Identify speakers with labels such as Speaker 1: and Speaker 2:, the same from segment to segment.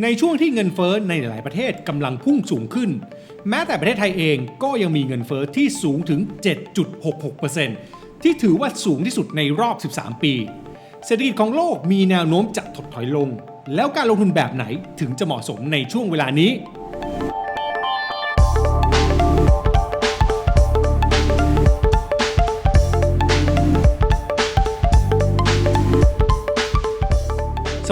Speaker 1: ในช่วงที่เงินเฟ้อในหลายประเทศกำลังพุ่งสูงขึ้น แม้แต่ประเทศไทยเองก็ยังมีเงินเฟ้อที่สูงถึง 7.66%ที่ถือว่าสูงที่สุดในรอบ 13 ปี เศรษฐกิจของโลกมีแนวโน้มจะถดถอยลง แล้วการลงทุนแบบไหนถึงจะเหมาะสมในช่วงเวลานี้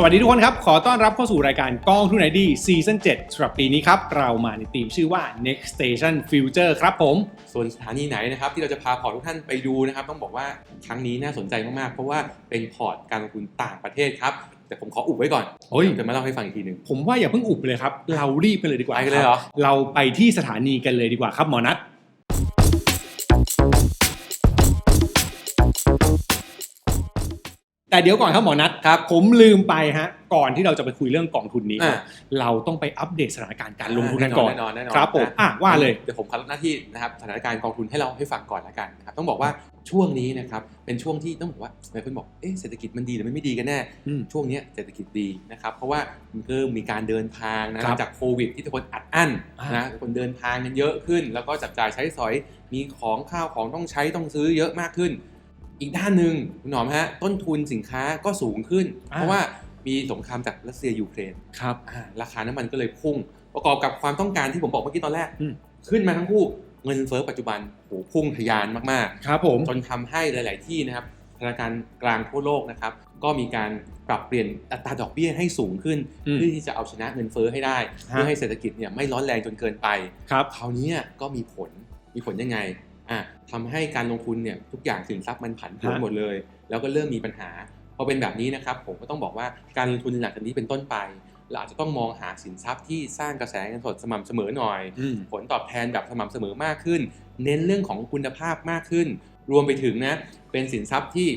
Speaker 1: วัสดีทุกคนครับ ขอต้อนรับเข้าสู่รายการกองทุนไอดีซีซั่น7สำหรับปีนี้ครับ เรามาในธีมชื่อว่า next station future ครับผม
Speaker 2: ส่วนสถานีไหนนะครับที่เราจะพาพอร์ตทุกท่านไปดูนะครับ ต้องบอกว่าครั้งนี้น่าสนใจมากๆ เพราะว่าเป็นพอร์ตการลงทุนต่างประเทศครับ แต่ผมขออุบไว้ก่อน
Speaker 1: โอ้ย
Speaker 2: เดี๋ยวจะมาเล่าให้ฟังอีกทีหนึ่ง
Speaker 1: ผมว่าอย่าเพิ่งอุบไปเลยครับ เรารีบกันเลยดีกว่า
Speaker 2: ไปกันเลยเหรอ
Speaker 1: คบเราไปที่สถานีกันเลยดีกว่าครับหมอนัท แต่เดี๋ยวก่อนครับหมอนัท
Speaker 2: ครับ
Speaker 1: ผมลืมไปฮะก่อนที่เราจะไปคุยเรื่องกองทุนนี้
Speaker 2: อ่า
Speaker 1: เราต้องไปอัปเดตสถานการณ์การลงทุนกันก่อน
Speaker 2: แน่นอนแน่นอน
Speaker 1: ครับผม
Speaker 2: นะ
Speaker 1: อะว่าเลย
Speaker 2: เดี๋ยวผมขอรับหน้าที่นะครับสถานการณ์กองทุนให้เราให้ฟังก่อนละกันนะครับต้องบอกว่าช่วงนี้นะครับเป็นช่วงที่ต้องบอกว่าหลายคนบอกเอ๊ะเศรษฐกิจมันดีหรือมันไม่ดีกันแน่
Speaker 1: อืม
Speaker 2: ช่วงเนี้ยเศรษฐกิจดีนะครับเพราะว่ามันเริ่มมีการเดินทางนะครับ จากโควิด ที่ทุกคนอัดอั้น
Speaker 1: อ่าน
Speaker 2: นะคนเดินทางกันเยอะขึ้น แล้วก็จับจ่ายใช้สอยมีของข้าวของต้องใช้ต้องซื้อเยอะมากขึ้น อีกด้านหนึ่งคุณหนอมฮะต้นทุนสินค้าก็สูงขึ้น เพราะว่ามีสงครามจากรัสเซียยูเครน
Speaker 1: ครับ
Speaker 2: อ่าราคาน้ำมันก็เลยพุ่ง ประกอบกับความต้องการที่ผมบอกเมื่อกี้ตอนแรก
Speaker 1: อืม
Speaker 2: ขึ้นมาทั้งคู่เงินเฟ้อปัจจุบันโหพุ่งทะยานมาก
Speaker 1: ครับผม
Speaker 2: ๆจนทำให้หลาย ๆ ที่นะครับธนาคารกลางทั่วโลกนะครับ ก็มีการปรับเปลี่ยนอัตราดอกเบี้ยให้สูงขึ้น
Speaker 1: อืม
Speaker 2: เพื่อที่จะเอาชนะเงินเฟ้อให้ได้
Speaker 1: ฮะ
Speaker 2: เพื่อให้เศรษฐกิจเนี่ยไม่ร้อนแรงจนเกินไป
Speaker 1: ครับ
Speaker 2: คราวนี้ก็มีผลมีผลยังไง อะทำให้การลงทุนเนี่ยทุกอย่างสินทรัพย์มันผันผวน
Speaker 1: ฮะ
Speaker 2: หมดเลย แล้วก็เริ่มมีปัญหาพอเป็นแบบนี้นะครับผมก็ต้องบอกว่าการลงทุนหลังจากนี้เป็นต้นไปเราอาจจะต้องมองหาสินทรัพย์ที่สร้างกระแสเงินสดสม่ำเสมอหน่อย
Speaker 1: อืม
Speaker 2: ผลตอบแทนแบบสม่ำเสมอมากขึ้น เน้นเรื่องของคุณภาพมากขึ้น รวมไปถึงนะเป็นสินทรัพย์ที่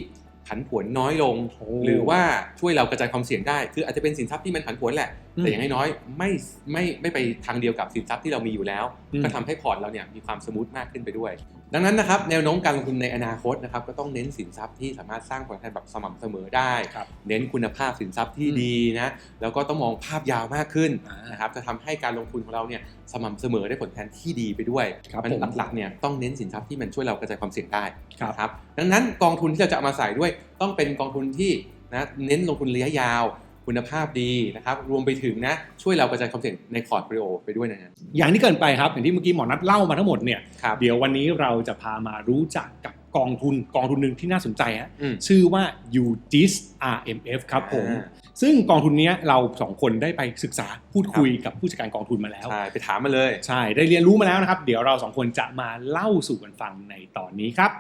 Speaker 2: ผันผวนน้อยลง
Speaker 1: โอ้
Speaker 2: หรือว่าช่วยเรากระจายความเสี่ยงได้ คืออาจจะเป็นสินทรัพย์ที่มันผันผวนแหละ
Speaker 1: อืม
Speaker 2: แต่อย่างน้อยๆไม่ไม่ไม่ไปทางเดียวกับสินทรัพย์ที่เรามีอยู่แล้ว
Speaker 1: อืม
Speaker 2: ก็ทำให้พอร์ตเราเนี่ยมีความสมูทมากขึ้นไปด้วย ดังนั้นนะครับแนวโน้มการลงทุนในอนาคตนะครับก็ต้องเน้นสินทรัพย์ที่สามารถสร้างผลตอบแทนแบบสม่ำเสมอได้
Speaker 1: ครับ
Speaker 2: เน้นคุณภาพสินทรัพย์ที่
Speaker 1: อืม
Speaker 2: ดีนะแล้วก็ต้องมองภาพยาวมากขึ้น
Speaker 1: อ่าน
Speaker 2: นะครับจะทำให้การลงทุนของเราเนี่ยสม่ำเสมอได้ผลตอบแทนที่ดีไปด้วย
Speaker 1: ครับ
Speaker 2: มัน
Speaker 1: ผม
Speaker 2: หลักๆเนี่ยต้องเน้นสินทรัพย์ที่มันช่วยเรากระจายความเสี่ยงได้
Speaker 1: ครับ
Speaker 2: นะครับดังนั้นกองทุนที่เราจะเอามาใส่ด้วย ต้องเป็นกองทุนที่นะเน้นลงทุนระยะยาว คุณภาพดีนะครับ รวมไปถึงนะ ช่วยเรากระจายความเสี่ยงในพอร์ตโฟลิโอไปด้วยนะฮะ
Speaker 1: อย่างที่เกินไปครับ อย่างที่เมื่อกี้หมอนัทเล่ามาทั้งหมดเนี่ย
Speaker 2: ครับ
Speaker 1: เดี๋ยววันนี้เราจะพามารู้จักกับกองทุนกองทุนหนึ่งที่น่าสนใจฮะ
Speaker 2: อืม
Speaker 1: ชื่อว่า UGIS RMF ครับผม
Speaker 2: อ่า
Speaker 1: ซึ่งกองทุนเนี้ยเราสองคนได้ไปศึกษาพูดคุยกับผู้จัดการกองทุนมาแล้ว
Speaker 2: ใช่ไปถามมาเลย
Speaker 1: ใช่ได้เรียนรู้มาแล้วนะครับ เดี๋ยวเราสองคนจะมาเล่าสู่กันฟังในตอนนี้ครับ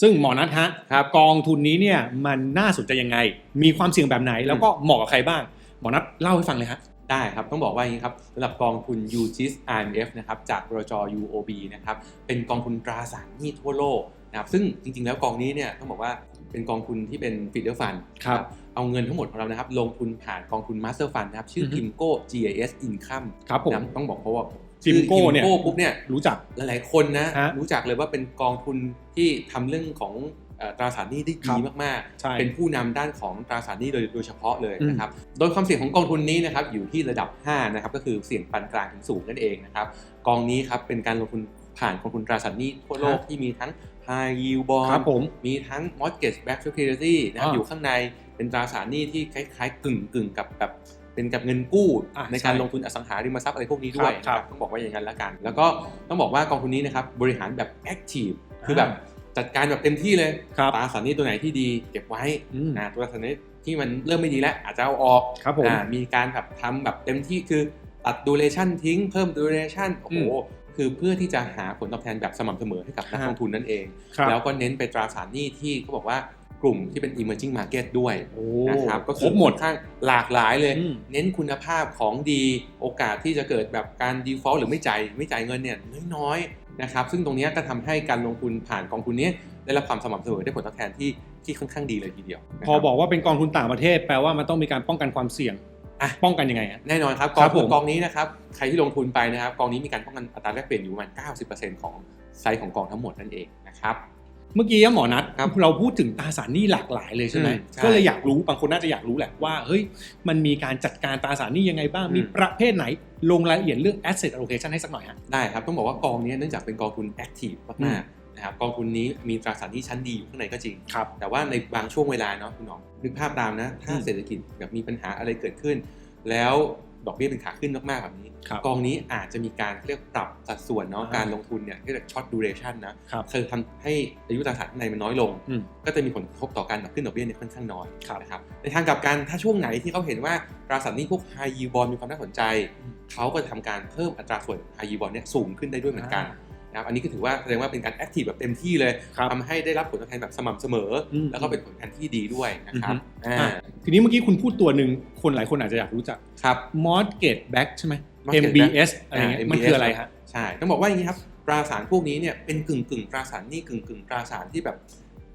Speaker 1: ซึ่งหมอนัทฮะ
Speaker 2: ครับ
Speaker 1: กองทุนนี้เนี่ยมันน่าสนใจยังไง มีความเสี่ยงแบบไหน แล้วก็เหมาะกับใครบ้าง หมอนัทเล่าให้ฟังเลยฮะ
Speaker 2: ได้ครับ ต้องบอกว่าอย่างนี้ครับสำหรับกองทุน UGIS IMF นะครับจากบรจ UOB นะครับเป็นกองทุนตราสารหนี้ทั่วโลกนะครับซึ่งจริงๆ แล้วกองนี้เนี่ยต้องบอกว่าเป็นกองทุนที่เป็นฟีเดอร์ฟัน
Speaker 1: ครับ
Speaker 2: เอาเงินทั้งหมดของเรานะครับลงทุนผ่านกองทุน Master Fund นะครับชื่อ
Speaker 1: อฮึ
Speaker 2: Kimco GIS Income
Speaker 1: ครับผม
Speaker 2: นะต้องบอกเพราะว่า
Speaker 1: Kimco เนี่ย
Speaker 2: Kimco ปุ๊บเนี่ย
Speaker 1: รู้จัก
Speaker 2: หลายๆคนนะ
Speaker 1: ฮะ
Speaker 2: รู้จักเลยว่าเป็นกองทุนที่ทำเรื่องของเอ่อตราสารหนี้ได้
Speaker 1: ครั
Speaker 2: ดี
Speaker 1: บ
Speaker 2: มาก
Speaker 1: ใช่
Speaker 2: ๆเป็นผู้นำด้านของตราสารหนี้โดยโดยเฉพาะเลย
Speaker 1: อืม
Speaker 2: นะครับ โดยความเสี่ยงของกองทุนนี้นะครับอยู่ที่ระดับ 5 นะครับ ก็คือเสี่ยงปานกลางถึงสูงนั่นเองนะครับ กองนี้ครับเป็นการลงทุนผ่านกองทุนตราสารหนี้ทั่วโลก
Speaker 1: ครับ
Speaker 2: ที่มีทั้ง High Yield
Speaker 1: ค
Speaker 2: Bond
Speaker 1: รับผม
Speaker 2: มีทั้ง Mortgage Backed Security นะครับ
Speaker 1: อ่า
Speaker 2: อยู่ข้างในเป็นตราสารหนี้ที่คล้ายๆกึ่งกึ่งๆกับแบบ เป็นกับเงินกู้
Speaker 1: อ่า
Speaker 2: ในการ
Speaker 1: ใช่
Speaker 2: ลงทุนอสังหาริมทรัพย์อะไรพวกนี้ด้วย
Speaker 1: ครับ
Speaker 2: นะครับต้องบอกว่าอย่างนั้นละกัน แล้วก็ต้องบอกว่ากองทุนนี้นะครับบริหารแบบ Active คือแบบจัดการแบบเต็มที่เลย
Speaker 1: ครับ
Speaker 2: ตราสารหนี้ตัวไหนที่ดีเก็บไว้
Speaker 1: อืม
Speaker 2: นะตัวตราสารหนี้ที่มันเริ่มไม่ดีแล้วอาจจะเอาออก
Speaker 1: ครับผม
Speaker 2: อ่ามีการแบบทำแบบเต็มที่คือตัดดูเรชั่นทิ้งเพิ่มดูเรชั่นโอ้โห
Speaker 1: อืม
Speaker 2: คือเพื่อที่จะหาผลตอบแทนแบบสม่ำเสมอให้กับนัก
Speaker 1: ฮะ
Speaker 2: ลงทุนนั่นเอง
Speaker 1: ครับ
Speaker 2: แล้วก็เน้นไปตราสารหนี้ที่เขาบอกว่า กลุ่มที่เป็น emerging market ด้วย
Speaker 1: โอ้
Speaker 2: นะครับก็
Speaker 1: ค
Speaker 2: คื
Speaker 1: ร
Speaker 2: อบ
Speaker 1: หมด
Speaker 2: ค่อนข้างหลากหลายเลย
Speaker 1: อืม
Speaker 2: เน้นคุณภาพของดีโอกาสที่จะเกิดแบบการ default หรือไม่จ่ายไม่จ่ายเงินเนี่ยน้อยๆนะครับซึ่งตรงเนี้ยก็ทำให้การลงทุนผ่านกองทุนเนี้ยได้รับความสม่ำเสมอได้ผลตอบแทนที่ที่ค่อนข้างดีเลยทีเดียวนะ
Speaker 1: พอ
Speaker 2: ครับ
Speaker 1: บอกว่าเป็นกองทุนต่างประเทศแปลว่ามันต้องมีการป้องกันความเสี่ยง
Speaker 2: อะ
Speaker 1: ป้องกันยังไงฮะ
Speaker 2: แน่นอนครับ
Speaker 1: ค
Speaker 2: ก
Speaker 1: รั
Speaker 2: อง
Speaker 1: บ
Speaker 2: ทุ
Speaker 1: ผ
Speaker 2: น
Speaker 1: ม
Speaker 2: กองนี้นะครับใครที่ลงทุนไปนะครับกองนี้มีการป้องกันอัตราแลกเปลี่ยนอยู่ประมาณ 90%ของไซส์ของกองทั้งหมดนั่นเองนะครับ
Speaker 1: เมื่อกี้หมอนัด
Speaker 2: ครับ
Speaker 1: เราพูดถึงตราสารหนี้หลากหลายเลยใช่ไหม
Speaker 2: อืมใช่
Speaker 1: ก็เลยอยากรู้บางคนน่าจะอยากรู้แหละว่าเฮ้ยมันมีการจัดการตราสารหนี้ยังไงบ้าง
Speaker 2: อืม
Speaker 1: มีประเภทไหนลงรายละเอียดเรื่อง asset allocation ให้สักหน่อยฮะ
Speaker 2: ได้ครับ ต้องบอกว่ากองนี้เนื่องจากเป็นกองทุนแอคทีฟ
Speaker 1: อื
Speaker 2: มามกๆนะครับกองทุนนี้มีตราสารหนี้ชั้นดีอยู่ข้างในก็จริง
Speaker 1: ครับ
Speaker 2: แต่ว่าในบางช่วงเวลาเนาะคุณหน้องนึกภาพตามนะถ้า
Speaker 1: อืม
Speaker 2: เศรษฐกิจแบบมีปัญหาอะไรเกิดขึ้น แล้ว ดอกเบี้ยเป็นขาขึ้นมากๆแบบนี้
Speaker 1: ครับ
Speaker 2: กองนี้อาจจะมีการเรียกปรับสัดส่วนเนาะ
Speaker 1: อ่า
Speaker 2: การลงทุนเนี่ยเรียกช็อตดูเรชันนะครับคือทำให้อายุตราสารข้างในมันน้อยลง
Speaker 1: อืม
Speaker 2: ก็จะมีผลกระทบต่อการขึ้นดอกเบี้ยเนี่ยค่อนข้างน้อย
Speaker 1: ครับ
Speaker 2: นะครับในทางกลับกันถ้าช่วงไหนที่เขาเห็นว่าตราสารหนี้พวก high yield bond มีความน่าสนใจ
Speaker 1: อืม
Speaker 2: เขาก็จะทำการเพิ่มอัตราส่วน high yield bond เนี่ยสูงขึ้นได้ด้วยเหมือนกัน นะครับอันนี้ก็ถือว่าแสดงว่าเป็นการแอคทีฟแบบเต็มที่เลย
Speaker 1: ครับ
Speaker 2: ทำให้ได้รับผลตอบแทนแบบสม่ำเสมออ
Speaker 1: ม
Speaker 2: แล้วก็เป็นผลตอบแทนที่ดีด้วยนะครับ
Speaker 1: อือฮึ
Speaker 2: อ่า
Speaker 1: อะทีนี้เมื่อกี้คุณพูดตัวหนึ่งคนหลายคนอาจจะอยากรู้จัก
Speaker 2: ครับ
Speaker 1: mortgage back ใช่ไหม
Speaker 2: mortgage
Speaker 1: MBS อะไรเงี้ย
Speaker 2: อ่า
Speaker 1: มัน
Speaker 2: MBS
Speaker 1: คืออะไรฮะ
Speaker 2: ใช่ต้องบอกว่าอย่างนี้ครับตราสารพวกนี้เนี่ยเป็นกึ่งกึ่งๆตราสารหนี้กึ่งกึ่งๆตราสารที่แบบ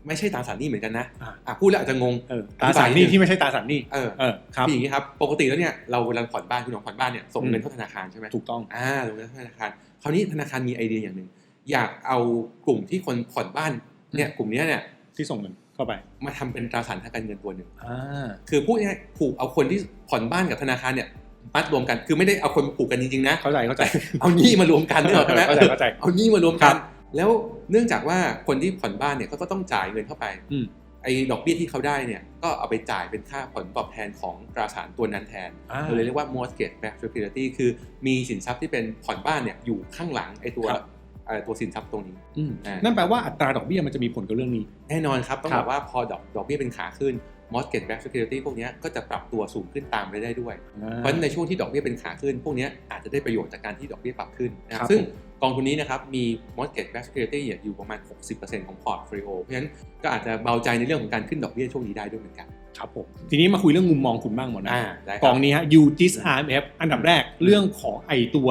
Speaker 2: ไม่ใช่ตราสารหนี้เหมือนกันนะ
Speaker 1: อ่า
Speaker 2: อะพูดแล้วอาจจะงง
Speaker 1: เออตราสารหนี้ที่ไม่ใช่ตราสารหนี้
Speaker 2: เออ
Speaker 1: เออครับ
Speaker 2: คืออย่างนี้ครับปกติแล้วเนี่ยเราเวลาผ่อนบ้านคุณน้องผ่อนบ้านเนี่ยส่ง
Speaker 1: อืม
Speaker 2: เงินเข้าธนาคารใช่ไหม
Speaker 1: ถูกต้อง
Speaker 2: อ่าลงเงินเข้าธนาคารคราวนี้ธนาคารมีไอเดียอย่างหนึ่งอยากเอากลุ่มที่คนผ่อนบ้านเนี่ยกลุ่มเนี้ยเนี่ย
Speaker 1: ที่ส่งเงินเข้าไป
Speaker 2: มาทำเป็นตราสารทางการเงินตัวหนึ่ง
Speaker 1: อ่า
Speaker 2: คือพูดง่ายๆผูกเอาคนที่ผ่อนบ้านกับธนาคารเนี่ยมัดรวมกันคือไม่ได้เอาคนมาผูกกันจริงๆนะ
Speaker 1: เข้าใจเข้าใจ
Speaker 2: เอาหนี้มารวมกันนึกออกใช่ไหม
Speaker 1: เข้าใจเข้าใจ
Speaker 2: เอาหนี้มารวม
Speaker 1: ครั
Speaker 2: กัน
Speaker 1: บ
Speaker 2: แล้วเนื่องจากว่าคนที่ผ่อนบ้านเนี่ยเขาก็ต้องจ่ายเงินเข้าไป
Speaker 1: อืม
Speaker 2: ไอ้ดอกเบี้ยที่เขาได้เนี่ยก็เอาไปจ่ายเป็นค่าผลตอบแทนของตราสารตัวนั้นแทน
Speaker 1: อ่า
Speaker 2: เราเลยเรียกว่า mortgage backed security คือมีสินทรัพย์ที่เป็นผ่อนบ้านเนี่ยอยู่ข้างหลังไอ้ตัว
Speaker 1: ครับ
Speaker 2: เอ่อตัวสินทรัพย์ตรงนี้
Speaker 1: อืม
Speaker 2: อ่า
Speaker 1: นั่นแปลว่าอัตราดอกเบี้ยมันจะมีผลกับเรื่องนี้
Speaker 2: แน่นอนครับ ต้อง
Speaker 1: ครับบ
Speaker 2: อกว่าพอดอกดอกเบี้ยเป็นขาขึ้น mortgage backed security พวกเนี้ยก็จะปรับตัวสูงขึ้นตามไปได้ด้วย เพราะฉะนั้นในช่วงที่ดอกเบี้ยเป็นขาขึ้น พวกเนี้ยอาจจะได้ประโยชน์จากการที่ดอกเบี้ยปรับขึ้นนะค
Speaker 1: ครั
Speaker 2: รั
Speaker 1: บบ
Speaker 2: ซึ่ง
Speaker 1: ผม
Speaker 2: กองทุนนี้นะครับมี mortgage backed security เนี่ยอยู่ประมาณ 60%ของพอร์ตโฟลิโอเพราะฉะนั้นก็อาจจะเบาใจในเรื่องของการขึ้นดอกเบี้ยช่วงนี้ได้ด้วยเหมือนกัน
Speaker 1: ครับผมทีนี้มาคุยเรื่องมุมมองคุณบ้างหมดนะ
Speaker 2: อ่าได้ค
Speaker 1: ก
Speaker 2: รั
Speaker 1: องนี้ฮะ UGIS RMF อันดับแรกเรื่องของไอตัว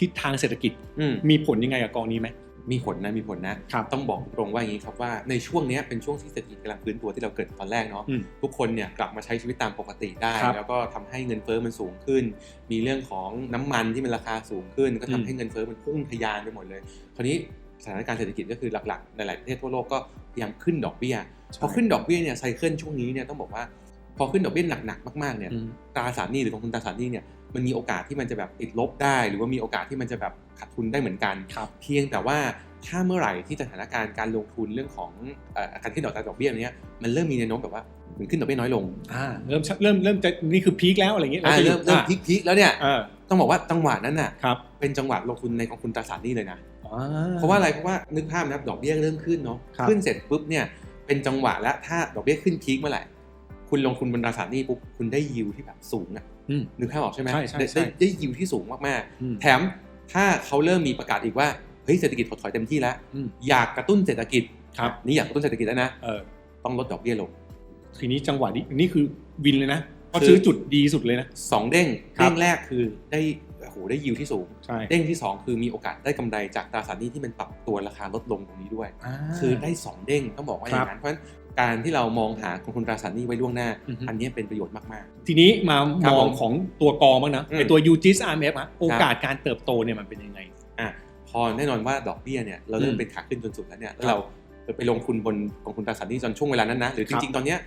Speaker 1: ทิศทางเศรษฐกิจ
Speaker 2: อืม
Speaker 1: มีผลยังไงกับกองนี้ไหม
Speaker 2: มีผลนะมีผลนะ
Speaker 1: ครับ
Speaker 2: ต้องบอกตรงว่าอย่างนี้ครับว่าในช่วงเนี้ยเป็นช่วงที่เศรษฐกิจกำลังฟื้นตัวที่เราเกริดตอนแรกเนาะ
Speaker 1: อืม
Speaker 2: ทุกคนเนี่ยกลับมาใช้ชีวิตตามปกติได้
Speaker 1: ครับ
Speaker 2: แล้วก็ทำให้เงินเฟ้อมันสูงขึ้น มีเรื่องของน้ำมันที่มันราคาสูงขึ้น ก็ทำ
Speaker 1: อืม
Speaker 2: ให้เงินเฟ้อมันพุ่งทะยานไปหมดเลย คราวนี้สถานการณ์เศรษฐกิจก็คือหลักๆ ในหลายประเทศทั่วโลกก็พยายามขึ้นดอกเบี้ยพอขึ้นดอกเบี้ยเนี่ยไซเคิลช่วงนี้เนี่ยต้องบอกว่าพอขึ้นดอกเบี้ยหนักๆมากๆเนี่ย
Speaker 1: อืม
Speaker 2: ตราสารหนี้หรือกองทุนตราสารหนี้เนี่ย มันมีโอกาสที่มันจะแบบติดลบได้ หรือว่ามีโอกาสที่มันจะแบบขาดทุนได้เหมือนกัน
Speaker 1: ครับ
Speaker 2: เพียงแต่ว่าถ้าเมื่อไหร่ที่สถานการณ์การลงทุนเรื่องของเอ่อการขึ้นดอกดอกเบี้ยเนี้ยมันเริ่มมีแนวโน้มแบบว่าเหมันขึ้นดอกเบี้ยน้อยลง
Speaker 1: อ่าเริ่มชักเริ่มเริ่มจะนี่คือพีคแล้วอะไรเงี้ย
Speaker 2: อ่า
Speaker 1: จะ
Speaker 2: เริ่มเริ่ม
Speaker 1: อ่า
Speaker 2: พีคพีคแล้วเนี่ย
Speaker 1: อ่า
Speaker 2: ต้องบอกว่าจังหวะนั้นน่ะ
Speaker 1: ครับ
Speaker 2: เป็นจังหวะลงทุนในกองทุนตราสารหนี้เลยนะ
Speaker 1: อ่
Speaker 2: เพราะว่าอะไรเพราะว่านึกภาพนะดอกเบี้ยเริ่มขึ้นเนาะ
Speaker 1: ครับ
Speaker 2: ขึ้นเสร็จปุ๊บเนี่ยเป็นจังหวะแล้วถ้าดอกเบี้ยขึ้นพีคเมื่อไหร่คุณลงทุนบนตราสารหนี้ปุ๊บคุณได้ยิวที่แบบสูงอะ
Speaker 1: อืม
Speaker 2: นึกภาพออกใช่ไหม
Speaker 1: ใช่ใช่
Speaker 2: ได้
Speaker 1: ใช่
Speaker 2: ได้ได้ยิวที่สูงมาก
Speaker 1: อืม
Speaker 2: ๆแถมถ้าเขาเริ่มมีประกาศอีกว่าเฮ้ยเศรษฐกิจถดถอยเต็มที่แล้ว
Speaker 1: อืม
Speaker 2: อยากกระตุ้นเศรษฐกิจ
Speaker 1: ครับ
Speaker 2: นี่อยากกระตุ้นเศรษฐกิจแล้วนะ
Speaker 1: เออ
Speaker 2: ต้องลดดอกเบี้ยลง
Speaker 1: ทีนี้จังหวะนี้นี่คือวินเลยนะเพราะ
Speaker 2: คือ
Speaker 1: ซื้อจุดดีสุดเลยนะ
Speaker 2: สองเด้ง
Speaker 1: ครับ
Speaker 2: เด้งแรกคือได้โอ้โหได้ยิวที่สูง
Speaker 1: ใช่
Speaker 2: เด้งที่สองคือมีโอกาสได้กำไรจากตราสารหนี้ที่มันปรับตัวราคาลดลงตรงนี้ด้วยาคือได้สองเด้งต้องบอกว่าอย่างนั้นเพราะฉะนั้น การที่เรามองหากองทุนตราสารหนี้ไว้ล่วงหน้า
Speaker 1: อือฮึ
Speaker 2: อันนี้เป็นประโยชน์มาก
Speaker 1: ทีนี้มา
Speaker 2: ครับ
Speaker 1: มอง
Speaker 2: ผม
Speaker 1: ของตัวกองบ้างนะ
Speaker 2: อืม
Speaker 1: ไอตัว UGIS RMF อะโอกาสการเติบโตเนี่ยมันเป็นยังไง
Speaker 2: ๆอะพอแน่นอนว่าดอกเบี้ยเนี่ยเราเริ่
Speaker 1: อื
Speaker 2: ม
Speaker 1: ม
Speaker 2: เป็นขาขึ้นจนสุดแล้วเนี่ยแล้ว
Speaker 1: ครับ
Speaker 2: เราไปลงทุนบนกองทุนตราสารหนี้จนช่วงเวลานั้นนะหรือจ
Speaker 1: ครับ
Speaker 2: ริง ๆ ตอนเนี้ย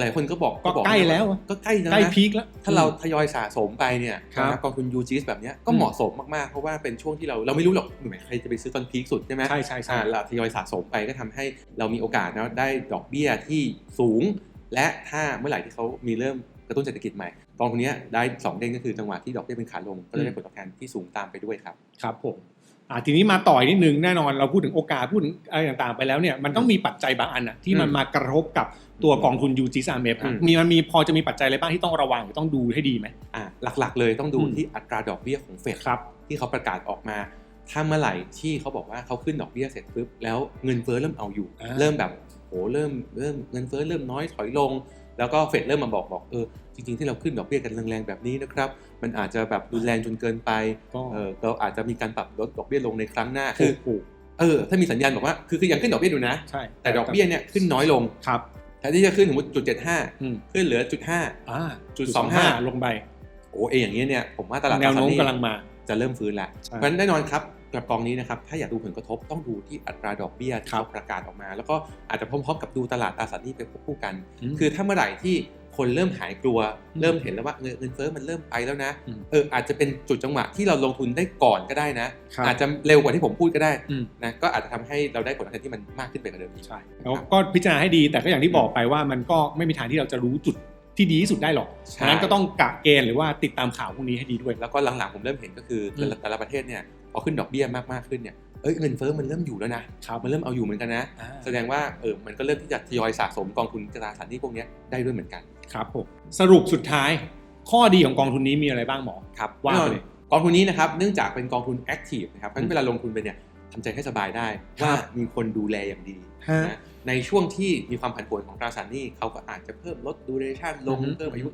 Speaker 2: หลายคนก็บอก
Speaker 1: ก็
Speaker 2: บอก
Speaker 1: ใกล้แล้วอะ
Speaker 2: ก็ใกล้แล้ว
Speaker 1: ใกล้
Speaker 2: นะ
Speaker 1: พีคแล้ว
Speaker 2: ถ้าเราทยอยสะสมไปเนี่ย
Speaker 1: ครับ
Speaker 2: นะครับกองทุนยูจีแบบเนี้ยก็
Speaker 1: อืม
Speaker 2: เหมาะสมมากๆ เพราะว่าเป็นช่วงที่เราเราไม่รู้หรอกหมายใครจะไปซื้อตอนพีคสุดใช่ไหม
Speaker 1: ใช่ใช่ใช่
Speaker 2: อ่าเราทยอยสะสมไปก็ทำให้เรามีโอกาสนะได้ดอกเบี้ยที่สูง และถ้าเมื่อไหร่ที่เขามีเริ่มกระตุ้นเศรษฐกิจใหม่กองทุนเนี้ยได้สองเด้งก็คือจังหวะที่ดอกเบี้ยเป็นขาลงก็จะได้ผลตอบแทนที่สูงตามไปด้วยครับ
Speaker 1: ครับผมอ่าทีนี้มาต่อยนิดนึงแน่นอนเราพูดถึงโอกาสพูดถึงอะไรต่างๆไปแล้วเนี่ยมันต้องมีปัจจัยบางอันอะที่มัน
Speaker 2: อืม
Speaker 1: มากระทบกับ ตัวกองทุน UGIS RMF อะ
Speaker 2: อืม
Speaker 1: มีมันมีพอจะมีปัจจัยอะไรบ้างที่ต้องระวังหรือต้องดูให้ดีไหม
Speaker 2: อ่าหลักๆ เลยต้องดู
Speaker 1: อืม
Speaker 2: ที่อัตราดอกเบี้ยของเฟด
Speaker 1: ครับ
Speaker 2: ที่เขาประกาศออกมาถ้าเมื่อไหร่ที่เขาบอกว่าเขาขึ้นดอกเบี้ยเสร็จปุ๊บแล้วเงินเฟ้อเริ่มเอาอยู่
Speaker 1: อ่า
Speaker 2: เริ่มแบบโหเริ่มเริ่มเงินเฟ้อเริ่มน้อยถอยลง แล้วก็เฟดเริ่มมาบอกบอกเออจริงๆที่เราขึ้นดอกเบี้ยกันแรงๆแบบนี้นะครับมันอาจจะแบบรุนแรงจนเกินไป
Speaker 1: ก็
Speaker 2: เออเราอาจจะมีการปรับลดดอกเบี้ยลงในครั้งหน้า
Speaker 1: คื
Speaker 2: คืออเออถ้ามีสัญญาณบอกว่าคือคือยังขึ้นดอกเบี้ยอยู่นะ
Speaker 1: ใช่
Speaker 2: แต่ดอกเบี้ยเนี่ยขึ้นน้อยลง
Speaker 1: ครับ
Speaker 2: แท นที่จะขึ้นสมมติจุดเจ็ดห้า
Speaker 1: อืม
Speaker 2: ขึ้นเหลือจุดห้า
Speaker 1: อ่า
Speaker 2: จุดสองห้า
Speaker 1: ลงไป
Speaker 2: โอ้เออย่างเงี้ยเนี่ยผมว่าตลาด
Speaker 1: แนวโน้ม
Speaker 2: ตราสารห
Speaker 1: กำลังมา
Speaker 2: จะเริ่มฟื้นแล้ว
Speaker 1: ใช่
Speaker 2: เพราะฉะนั้นแน่นอนครับกำหรับกองนี้นะครับถ้าอยากดูผลกระทบต้องดูที่อัตราดอกเบี้ยที่
Speaker 1: ครับ
Speaker 2: เขาประกาศออกมา แล้วก็อาจจะพร้อมๆกับดูตลาดตราสารหนี้ไปควบคู่กัน
Speaker 1: อืม
Speaker 2: คือถ้าเมื่อไหร่ที่ คนเริ่มหายกลัว
Speaker 1: อืม
Speaker 2: เริ่มเห็นแล้วว่าเงินเงินเฟ้อมันเริ่มไปแล้วนะ
Speaker 1: อืม
Speaker 2: เอออาจจะเป็นจุดจังหวะที่เราลงทุนได้ก่อนก็ได้นะ
Speaker 1: ครับ
Speaker 2: อาจจะเร็วกว่าที่ผมพูดก็ได้
Speaker 1: อืม
Speaker 2: นะก็อาจจะทำให้เราได้ผลตอบแทนที่มันมากขึ้นไปกว่าเดิมอีก
Speaker 1: ใช่แล้วก็พิจารณาให้ดีแต่ก็อย่างที่บอกไปว่ามันก็ไม่มีทางที่เราจะรู้จุดที่ดีที่สุดได้หรอก
Speaker 2: ใช่
Speaker 1: ฉะนั้นก็ต้องกะเกณฑ์หรือว่าติดตามข่าวพวกนี้ให้ดีด้วย
Speaker 2: แล้วก็หลังๆผมเริ่มเห็นก็คือแต่ละ
Speaker 1: อืม
Speaker 2: แต่ละประเทศเนี่ยพอขึ้นดอกเบี้ยมากๆขึ้นเนี่ยเอ้ยเงินเฟ้อมันเริ่มอยู่แล้วนะครับมันเริ่มเอาอยู่เหมือนกันนะ
Speaker 1: อ่า
Speaker 2: แสดงว่าเออมันก็เริ่มที่จะทยอยสะสมกองทุนตราสารหนี้พวกเนี้ยได้ด้วยเหมือนกัน
Speaker 1: ครับผมสรุปสุดท้าย ข้อดีของกองทุนนี้มีอะไรบ้างหมอ
Speaker 2: ครับ
Speaker 1: ว่า
Speaker 2: แน่นอน
Speaker 1: ไปเลย
Speaker 2: กองทุนนี้นะครับเนื่องจากเป็นกองทุนแอคทีฟนะครับเพราะฉะนั้นเวลาลงทุนไปเนี่ยทำใจให้สบายได้
Speaker 1: ครับ
Speaker 2: ว่ามีคนดูแลอย่างดีนะในช่วงที่มีความผันผวนของตราสารหนี้เขาก็อาจจะเพิ่มลดดูเรชั่นลง
Speaker 1: อือฮึ
Speaker 2: เพิ่มอายุ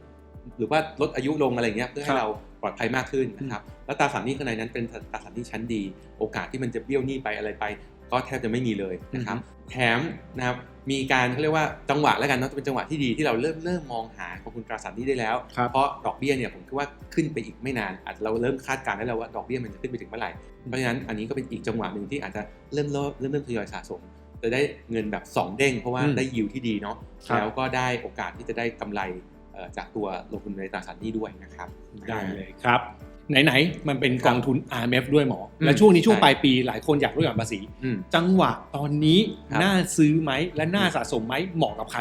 Speaker 2: หรือว่าลดอายุลงอะไรเงี้ยเพื่อ
Speaker 1: ครั
Speaker 2: ให้
Speaker 1: บ
Speaker 2: เราปลอดภัยมากขึ้นนะครับแล้วตราสารหนี้ข้างในนั้นเป็นตราสารหนี้ชั้นดี โอกาสที่มันจะเบี้ยวหนี้ไปอะไรไป ก็แทบจะไม่มีเลยนะครับแถมนะครับ มีการเขาเรียกว่าจังหวะแล้วกันเนาะเป็นจังหวะที่ดีที่เราเริ่มเริ่มมองหากองทุนตราสารหนี้ได้แล้ว
Speaker 1: ครับ
Speaker 2: เพราะดอกเบี้ยเนี่ยผมคิดว่าขึ้นไปอีกไม่นานอาจจะเราเริ่มคาดการณ์ได้แล้วว่าดอกเบี้ยมันจะขึ้นไปถึงเมื่อไหร่เพราะฉะนั้นอันนี้ก็เป็นอีกจังหวะหนึ่งที่อาจจะเริ่มเริ่มเริ่มเริ่มทยอยสะสมจะได้เงินแบบ 2 เด้ง เพราะว่า
Speaker 1: อืม
Speaker 2: ได้ยิวที่ดีเนาะ
Speaker 1: ครับ
Speaker 2: แล้วก็ได้โอกาสที่จะได้กำไรเอ่อจากตัวลงทุนในตราสารหนี้ด้วยนะครับ
Speaker 1: ได้เลยครับ ไหนๆมันเป็น
Speaker 2: ครับ
Speaker 1: กองทุน RMF ด้วยหมอ
Speaker 2: อืม
Speaker 1: และช่วงนี้ช่วง
Speaker 2: ใช่
Speaker 1: ปลายปีหลายคนอยากลดหย่อนภาษี
Speaker 2: อืม
Speaker 1: จังหวะตอนนี้
Speaker 2: ครับ
Speaker 1: น่าซื้อไหมและน่าสะสมไหมเหมาะกับใคร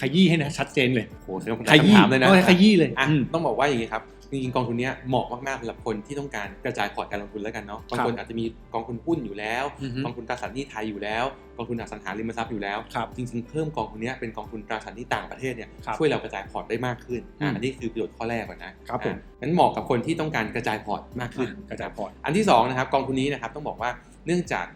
Speaker 1: ขยี้ให้นะชัดเจนเลย
Speaker 2: โหเรื่อง
Speaker 1: ขยี้
Speaker 2: คำถามเลยนะ
Speaker 1: ออขยี้เลย
Speaker 2: อะ
Speaker 1: อืม
Speaker 2: ต้องบอกว่าอย่างนี้ครับ จริงๆกองทุนเนี้ยเหมาะมากๆสำหรับคนที่ต้องการกระจายพอร์ตการลงทุนแล้วกันเนาะบางคนอาจจะมีกองทุนหุ้นอยู่แล้ว
Speaker 1: อือฮึ
Speaker 2: กองทุนตราสารหนี้ไทยอยู่แล้วกองทุนอสังหาริมทรัพย์อยู่แล้ว
Speaker 1: ครับ
Speaker 2: จริงๆเพิ่มกองทุนเนี้ยเป็นกองทุนตราสารหนี้ต่างประเทศเนี่ย
Speaker 1: ครับ
Speaker 2: ช่วยเรากระจายพอร์ตได้มากขึ้น
Speaker 1: อืม
Speaker 2: อะอันนี้คือประโยชน์ข้อแรกก่อนนะครับ
Speaker 1: ผม
Speaker 2: อะงั้นเหมาะกับคนที่ต้องการกระจายพอร์ตมากขึ้น
Speaker 1: กระจายพอร์ต
Speaker 2: อันที่สองนะครับกองทุนนี้นะครับต้องบอกว่าเนื่องจาก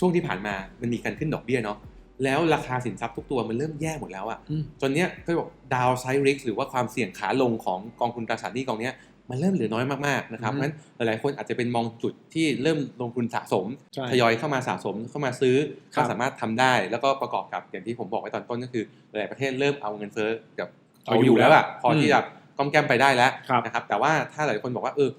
Speaker 2: ช่วงที่ผ่านมามันมีการขึ้นดอกเบี้ยเนาะ แล้วราคาสินทรัพย์ทุกตัวมันเริ่มแย่หมดแล้วอะ
Speaker 1: อืม
Speaker 2: จนเนี้ยก็บอกดาวไซริกหรือว่าความเสี่ยงขาลงของกองทุนตราสารหนี้กองเนี้ยมันเริ่มเหลือน้อยมากๆนะครับ
Speaker 1: อือฮึ
Speaker 2: งั้นหลายๆคนอาจจะเป็นมองจุดที่เริ่มลงทุนสะสม
Speaker 1: ใช่
Speaker 2: ทยอยเข้ามาสะสมเข้ามาซื้อ
Speaker 1: ครั
Speaker 2: ก็
Speaker 1: บ
Speaker 2: สามารถทำได้ แล้วก็ประกอบกับอย่างที่ผมบอกไว้ตอนต้นก็คือ หลายๆประเทศเริ่มเอาเงินเฟ้อกับ
Speaker 1: เอา
Speaker 2: เอา
Speaker 1: อ
Speaker 2: อยู่ยู่แล้วอะพออ
Speaker 1: ม
Speaker 2: ที่จะก้อมแก้มไปได้แล้ว
Speaker 1: ครับ
Speaker 2: นะครับแต่ว่าถ้าหลายคนบอกว่าเออ